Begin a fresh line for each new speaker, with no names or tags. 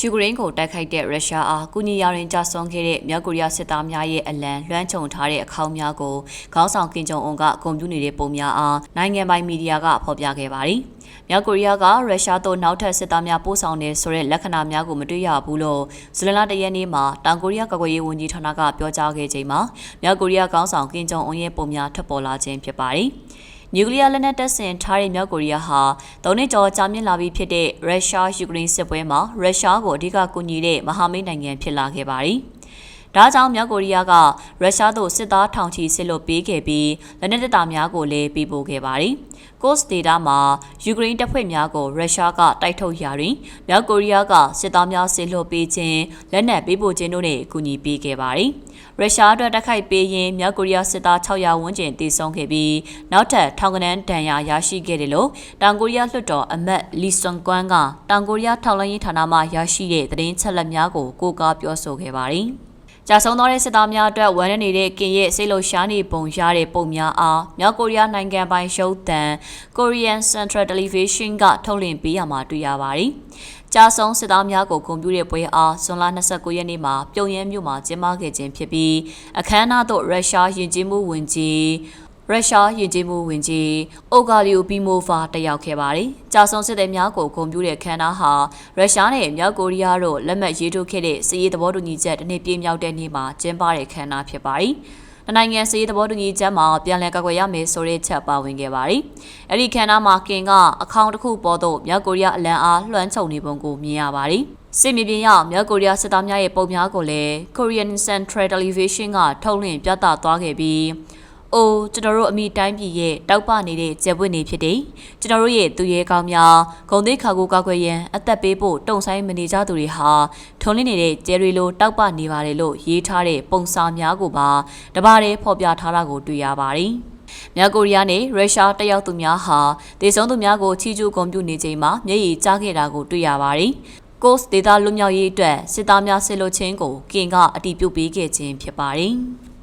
ယူကရိန်းကိုတိုက်ခိုက်တဲ့ရုရှားအားကုညီရာရင်ကြဆုံးခဲ့တဲ့မြောက်ကိုရီးယားစစ်သားများရဲ့အလံလွှမ်းခြုံထားတဲ့အခေါင်းများကိုခေါင်းဆောင်ကင်ဂျုံအွန်ကဂုဏ်ပြုနေတဲ့ပုံများအားနိုင်ငံပိုင်မီဒီယာကဖော်ပြခဲ့ပါတယ်။မြောက်ကိုရီးယားကရုရှားသို့နောက်ထပ်စစ်သားများပို့ဆောင်တဲ့ဆိုတဲ့လက္ခဏာများကိုမတွေ့ရဘူးလို့ဇူလိုင်လ၁ရက်နေ့မှာတောင်ကိုရီးယားကာကွယ်ရေးဝန်ကြီးဌာနကပြောကြားခဲ့ချိန်မှာမြောက်ကိုရီးယားခေါင်းဆောင်ကင်ဂျုံအွန်ရဲ့ပုံများထွက်ပေါ်လာခြင်းဖြစ်ပါတယ်။ နျူကလ িয়ার လက်နက်တပ်ဆင်ထားတဲ့မြောက်ကိုရီးယားဟာသုံးနှစ်ကျော်ကြာမြင့်လာပြီးဖြစ်တဲ့ရုရှားယူကရိန်းစစ်ပွဲမှာရုရှားကိုအဓိကကူညီတဲ့မဟာမိတ်နိုင်ငံဖြစ်လာခဲ့ပါတယ်။ ဒါကြောင့်မြောက်ကိုရီးယားကရုရှားသို့စစ်သားထောင်ချီဆစ်လွတ်ပေးခဲ့ပြီးလက်နက်တပ်သားများကိုလည်းပေးပို့ခဲ့ပါတယ်။ Coast Data မှာယူကရိန်းတပ်ဖွဲ့များကိုရုရှားကတိုက်ထုတ်ရာတွင်မြောက်ကိုရီးယားကစစ်သားများဆစ်လွတ်ပေးခြင်းလက်နက်ပေးပို့ခြင်းတို့နဲ့အကူအညီပေးခဲ့ပါတယ်။ရုရှားအတွက်တိုက်ခိုက်ပေးရင်းမြောက်ကိုရီးယားစစ်သား600ဝန်းကျင်တေဆုံးခဲ့ပြီးနောက်ထပ်ထောင်ကနန်းဒဏ်ရာရရှိခဲ့တယ်လို့တောင်ကိုရီးယားလွှတ်တော်အမတ်လီဆွန်ကွမ်ကတောင်ကိုရီးယားထောက်လှမ်းရေးဌာနမှရရှိတဲ့သတင်းချက်လက်များကိုကိုးကားပြောဆိုခဲ့ပါတယ်။ ကြာဆုံးသောတဲ့စစ်သားများအတွက်ဝန်ရနေတဲ့ကင်ရဲ့စိတ်လှုပ်ရှားနေပုံရတဲ့ပုံများအားမြောက်ကိုရီးယားနိုင်ငံပိုင်ရုပ်သံ Korean Central Television ကထုတ်လွှင့်ပေးရမှာတွေ့ရပါတယ်။ကြာဆုံးစစ်သားများကိုဂုဏ်ပြုတဲ့ပွဲအားဇွန်လ29ရက်နေ့မှာပြုံရမ်းမြို့မှာကျင်းပခဲ့ခြင်းဖြစ်ပြီးအခမ်းအနားသို့ရုရှားယဉ်ကျေးမှုဝန်ကြီး ရုရှားယဉ်ကျေးမှုဝင်ကြီးအိုဂါလီယိုဘီမိုဖာတက်ရောက်ခဲ့ပါတယ်။ကြာဆုံးစစ်သည်များကိုဂုဏ်ပြုတဲ့ခမ်းနားဟာရုရှားနဲ့မြောက်ကိုရီးယားတို့လက်မှတ်ရေးထိုးခဲ့တဲ့စစ်ရေးသဘောတူညီချက်တစ်နှစ်ပြည့်မြောက်တဲ့နေ့မှာကျင်းပတဲ့ခမ်းနားဖြစ်ပါတယ်။နိုင်ငံစည်းသဘောတူညီချက်မှာပြန်လည်ကာကွယ်ရမယ်ဆိုတဲ့ချက်ပါဝင်ခဲ့ပါတယ်။အဲ့ဒီခန္ဓာမှာကင်ကအခေါင်တစ်ခုပေါ်သို့မြောက်ကိုရီးယားအလံအားလွှမ်းခြုံနေပုံကိုမြင်ရပါတယ်။စစ်မြေပြင်ရောက်မြောက်ကိုရီးယားစစ်သားများရဲ့ပုံများကိုလည်း Korean Central Television ကထုတ်လွှင့်ပြသသွားခဲ့ပြီး အိုးကျွန်တော်တို့အမိတိုင်းပြည်ရဲ့တောက်ပနေတဲ့ကျက်ပွင့်နေဖြစ်တယ်။ကျွန်တော်တို့ရဲ့သူရဲကောင်းများဂုံသိခါကိုကောက်ွယ်ရန်အသက်ပေးဖို့တုံဆိုင်မနေကြသူတွေဟာထုံးလင်းနေတဲ့ကျယ်ရီလိုတောက်ပနေပါတယ်လို့ရေးထားတဲ့ပုံစာများကိုပါတပါးတည်းဖော်ပြထားတာကိုတွေ့ရပါတယ်။မြောက်ကိုရီးယားနဲ့ရုရှားတက်ရောက်သူများဟာဒေဆုံးသူများကိုချီးကျူးဂုဏ်ပြုနေချိန်မှာမျက်ရည်ကျခဲ့တာကိုတွေ့ရပါတယ်။ Coast ဒေတာလွတ်မြောက်ရေးအတွက်စစ်သားများဆစ်လွတ်ခြင်းကိုကင်ကအတီးပြုတ်ပေးခဲ့ခြင်းဖြစ်ပါတယ်။